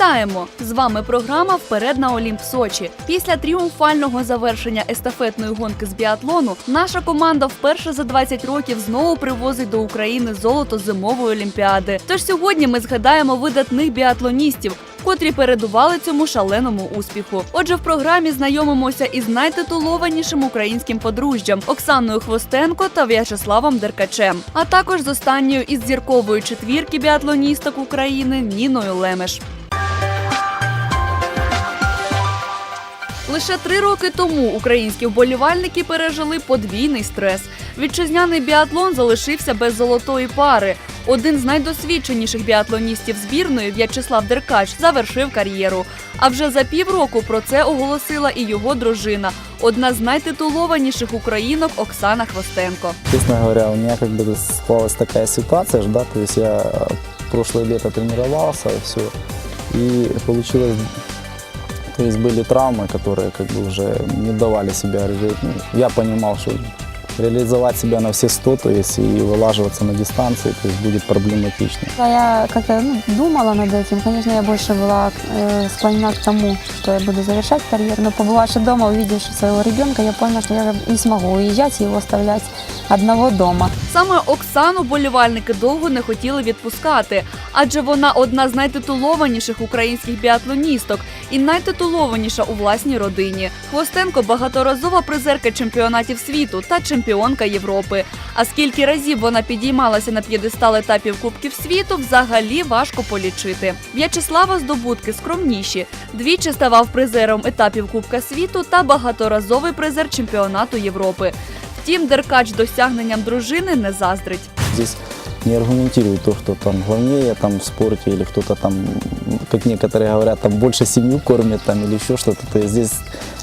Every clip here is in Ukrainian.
Вітаємо! З вами програма Вперед на Олімп Сочі. Після тріумфального завершення естафетної гонки з біатлону наша команда вперше за 20 років знову привозить до України золото зимової олімпіади. Тож сьогодні ми згадаємо видатних біатлоністів, котрі передували цьому шаленому успіху. Отже, в програмі знайомимося із найтитулованішим українським подружжям Оксаною Хвостенко та В'ячеславом Деркачем, а також з останньою із зіркової четвірки біатлоністок України Ніною Лемеш. Лише три роки тому українські вболівальники пережили подвійний стрес. Вітчизняний біатлон залишився без золотої пари. Один з найдосвідченіших біатлоністів збірної В'ячеслав Деркач завершив кар'єру. А вже за півроку про це оголосила і його дружина, одна з найтитулованіших українок Оксана Хвостенко. Честно говоря, у меня как бы склалась такая ситуация, ж, да, то есть я э, прошлое лето тренировался, все, и получилось, то есть были травмы, которые как бы уже не давали себя, реализовать. Ну, я понимал, что реализовать себя на все 100, то есть и вылаживаться на дистанции, то есть будет проблематично. Когда я как-то ну, думала над этим, конечно, я больше была э, склонена к тому, что я буду завершать карьеру. Но побывавши дома, увидев своего ребенка, я поняла, что я не смогу уезжать и его оставлять одного дома. Саме Оксану болівальники довго не хотіли відпускати, адже вона одна з найтитулованіших українських біатлоністок і найтитулованіша у власній родині. Хвостенко багаторазова призерка чемпіонатів світу та чемпіонка Європи. А скільки разів вона підіймалася на п'єдестал етапів Кубків світу, взагалі важко полічити. В'ячеслава здобутки скромніші. Двічі ставав призером етапів Кубка світу та багаторазовий призер чемпіонату Європи. Втім, Деркач досягненням дружини не заздрить. Здесь не аргументирую то, что там главнее там, в спорте или кто-то там, как некоторые говорят, там больше семью кормит там, или еще что-то. То есть здесь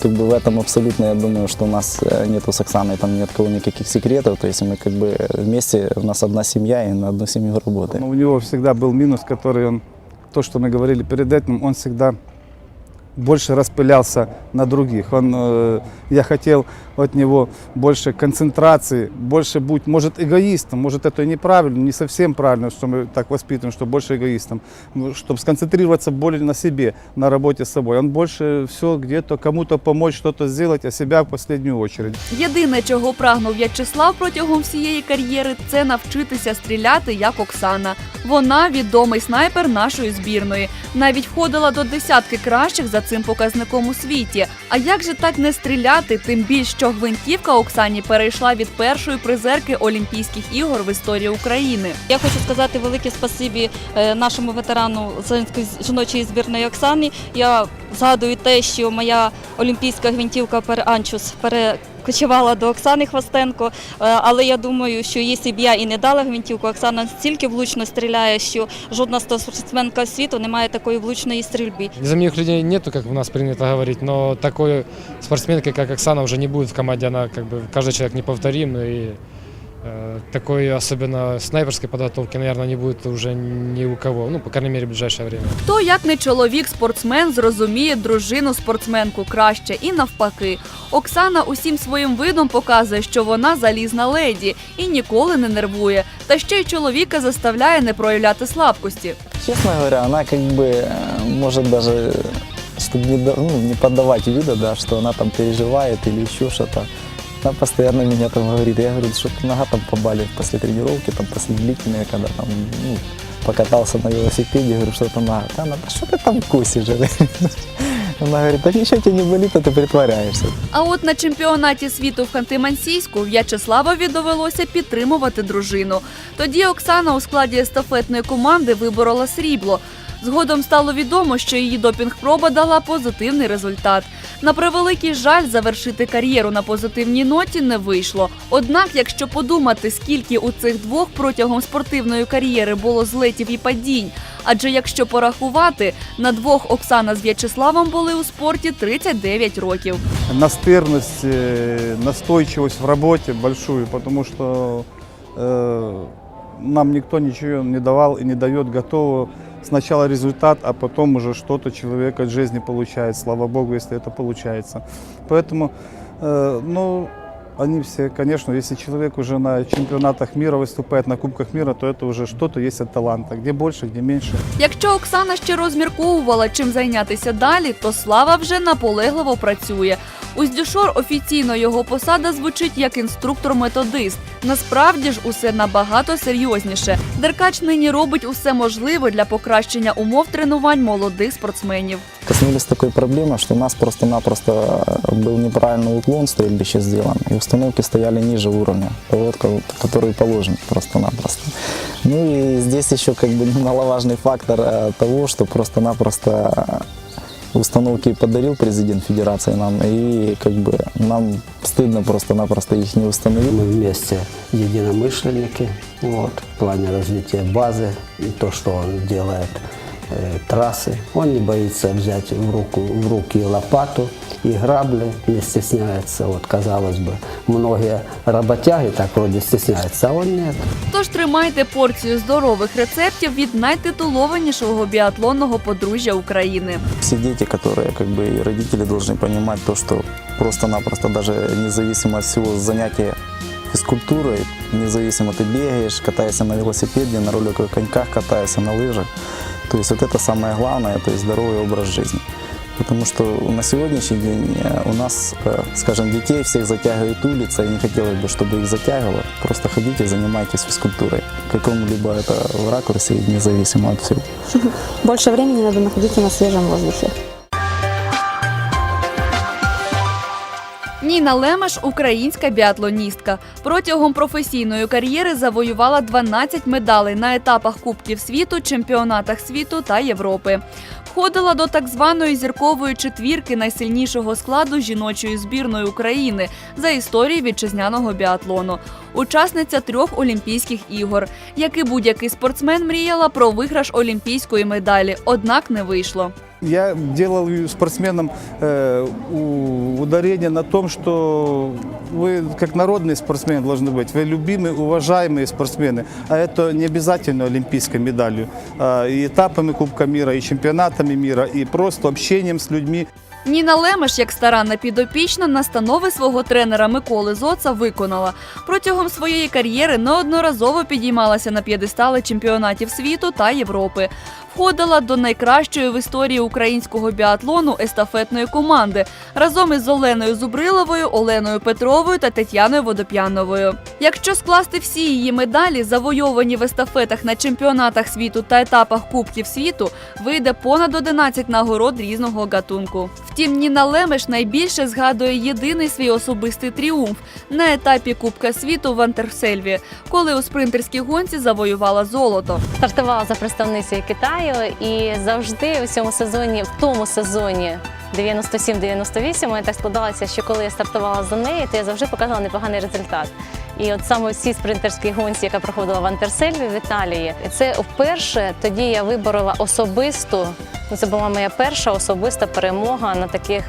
как бы в этом абсолютно, я думаю, что у нас э, нету с Оксаной там ни от кого никаких секретов. То есть мы как бы вместе, у нас одна семья и на одну семью работаем. Но у него всегда был минус, который он, то, что мы говорили перед этим, он всегда больше распылялся на других. Он, э, я хотел от него больше концентрации, больше будь, может, эгоистом, может, это и неправильно, не совсем правильно, что мы так воспитываем, что больше эгоистом, чтобы сконцентрироваться более на себе, на работе с собой. Он больше все где-то кому-то помочь, что-то сделать, а себя в последнюю очередь. Єдине, чого прагнув В'ячеслав протягом всієї кар'єри, це навчитися стріляти як Оксана. Вона відомий снайпер нашої збірної. Навіть входила до десятки кращих за цим показником у світі. А як же так не стріляти? Тим більш, що гвинтівка Оксані перейшла від першої призерки Олімпійських ігор в історії України. Я хочу сказати велике спасибі е, нашому ветерану Зеленської жіночої збірної Оксані. Я згадую те, що моя олімпійська гвинтівка Перанчус перекочувала до Оксани Хвостенко. Е, Але я думаю, що якщо б я і не дала гвинтівку, Оксана стільки влучно стріляє, що жодна спортсменка світу не має такої влучної стрільби. Незаменимых людей нету, как у нас принято говорить, но такой спортсменки, как Оксана, уже не будет в команде. Она как бы каждый человек неповторим и э, такой, особенно снайперской подготовки, наверное, не будет уже ни у кого. Ну, по крайней мере, в ближайшее время. Хто як не чоловік спортсмен зрозуміє дружину спортсменку краще і навпаки. Оксана усім своїм видом показує, що вона залізна леді і ніколи не нервує. Та ще й чоловіка заставляє не проявляти слабкості. Честно говоря, она как бы э, может даже, чтобы не, да- ну, не подавать вида, да, что она там переживает или еще что-то. Она постоянно меня там говорит, я говорю, что нога там побалит после тренировки, там после длительные, когда там ну, покатался на велосипеде, говорю, что там нога. Да, она, да что ты там кусишь? Она говорит, да ничего тебе не болит, а ты притворяешься. А от на чемпіонаті світу в Ханти-Мансійську В'ячеславові довелося підтримувати дружину. Тоді Оксана у складі естафетної команди виборола срібло. Згодом стало відомо, що її допінг-проба дала позитивний результат. На превеликий жаль, завершити кар'єру на позитивній ноті не вийшло. Однак, якщо подумати, скільки у цих двох протягом спортивної кар'єри було злетів і падінь, адже якщо порахувати, на двох Оксана з В'ячеславом були у спорті 39 років. настырность, э, настойчивость в работе большую, потому что э, нам никто ничего не давал и не дает готового. Сначала результат, а потом уже что-то человек от жизни получает. Слава Богу, если это получается. Поэтому, э, ну, они все, конечно, если человек уже на чемпионатах мира выступает, на Кубках мира, то это уже что-то есть от таланта. Где больше, где меньше. Якщо Оксана ще розмірковувала, чим зайнятися далі, то Слава вже наполегливо працює. У Здюшор офіційно його посада звучить як інструктор-методист. Насправді ж усе набагато серйозніше. Деркач нині робить усе можливе для покращення умов тренувань молодих спортсменів. Коснулись такой проблемы, что у нас просто-напросто э, был неправильный уклон стрельбища сделан, и установки стояли ниже уровня, того, ко- который положен просто-напросто. Ну и здесь еще как бы немаловажный фактор э, того, что просто-напросто э, установки подарил президент федерации нам, и как бы нам стыдно просто-напросто их не установить. Мы вместе единомышленники вот, в плане развития базы и то, что он делает э, трассы. Он не боится взять в, руку, в руки лопату и грабли, не стесняется. Вот, казалось бы, многие работяги так вроде стесняются, а он нет. Тож тримайте порцію здорових рецептів від найтитулованішого біатлонного подружжя України. Все дети, которые как бы и родители должны понимать то, что просто-напросто даже независимо от всего занятия физкультурой, независимо ты бегаешь, катаешься на велосипеде, на роликовых коньках, катаешься на лыжах. То есть вот это самое главное, то есть здоровый образ жизни. Потому что на сегодняшний день э, у нас, э, скажем, детей всех затягивает улица, и не хотелось бы, чтобы их затягивало. Просто ходите, занимайтесь физкультурой. В каком-либо это в ракурсе, независимо от всего. Больше времени надо находиться на свежем воздухе. Ніна Лемеш українська біатлоністка. Протягом професійної кар'єри завоювала 12 медалей на етапах Кубків світу, чемпіонатах світу та Європи. Входила до так званої зіркової четвірки найсильнішого складу жіночої збірної України за історії вітчизняного біатлону. Учасниця трьох Олімпійських ігор. Як і будь-який спортсмен мріяла про виграш олімпійської медалі, однак не вийшло. Я делал спортсменам э, у- ударение на том, что вы как народные спортсмены должны быть, вы любимые, уважаемые спортсмены, а это не обязательно олимпийской медалью, а и этапами Кубка мира, и чемпионатами мира, и просто общением с людьми. Ніна Лемеш, як старанна підопічна, настанови свого тренера Миколи Зоца виконала. Протягом своєї кар'єри неодноразово підіймалася на п'єдестали чемпіонатів світу та Європи. Входила до найкращої в історії українського біатлону естафетної команди разом із Оленою Зубриловою, Оленою Петровою та Тетяною Водоп'яновою. Якщо скласти всі її медалі, завойовані в естафетах на чемпіонатах світу та етапах Кубків світу, вийде понад 11 нагород різного гатунку. Втім, Ніна Лемеш найбільше згадує єдиний свій особистий тріумф на етапі Кубка світу в Антерсельві, коли у спринтерській гонці завоювала золото. стартувала за представницею Китаю і завжди у цьому сезоні, в тому сезоні 97-98, у мене так складалося, що коли я стартувала за неї, то я завжди показувала непоганий результат. І от саме в цій спринтерській гонці, яка проходила в Антерсельві в Італії, це вперше тоді я виборола особисту. Це була моя перша особиста перемога на таких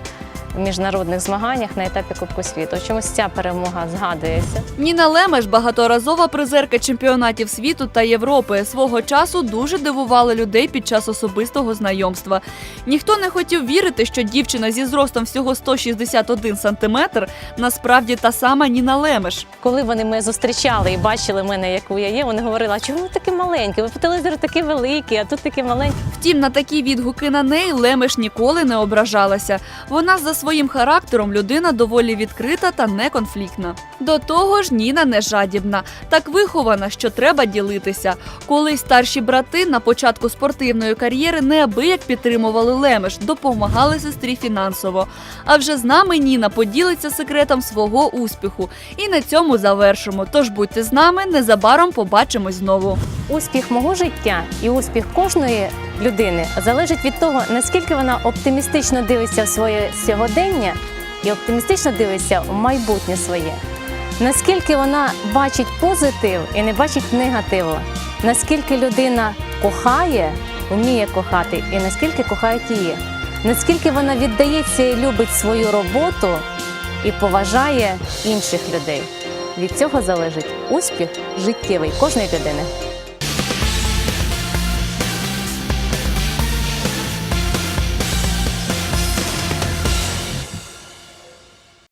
міжнародних змаганнях на етапі Кубку світу. Чомусь ця перемога згадується. Ніна Лемеш багаторазова призерка чемпіонатів світу та Європи. Свого часу дуже дивувала людей під час особистого знайомства. Ніхто не хотів вірити, що дівчина зі зростом всього 161 сантиметр насправді та сама Ніна Лемеш. Коли вони мене зустрічали і бачили мене, яку я є, вони говорили, а чому ви такі маленькі? Ви по телевізору такі великі, а тут такі маленькі. Втім, на такі відгуки на неї Лемеш ніколи не ображалася. Вона за своїм характером людина доволі відкрита та неконфліктна. До того ж, Ніна не жадібна, так вихована, що треба ділитися. Колись старші брати на початку спортивної кар'єри неабияк підтримували Лемеш, допомагали сестрі фінансово. А вже з нами Ніна поділиться секретом свого успіху. І на цьому завершимо. Тож будьте з нами, незабаром побачимось знову. Успіх мого життя і успіх кожної людини залежить від того, наскільки вона оптимістично дивиться в своє сьогодення і оптимістично дивиться в майбутнє своє. Наскільки вона бачить позитив і не бачить негативу, наскільки людина кохає, вміє кохати, і наскільки кохають її, наскільки вона віддається і любить свою роботу і поважає інших людей. Від цього залежить успіх життєвий кожної людини.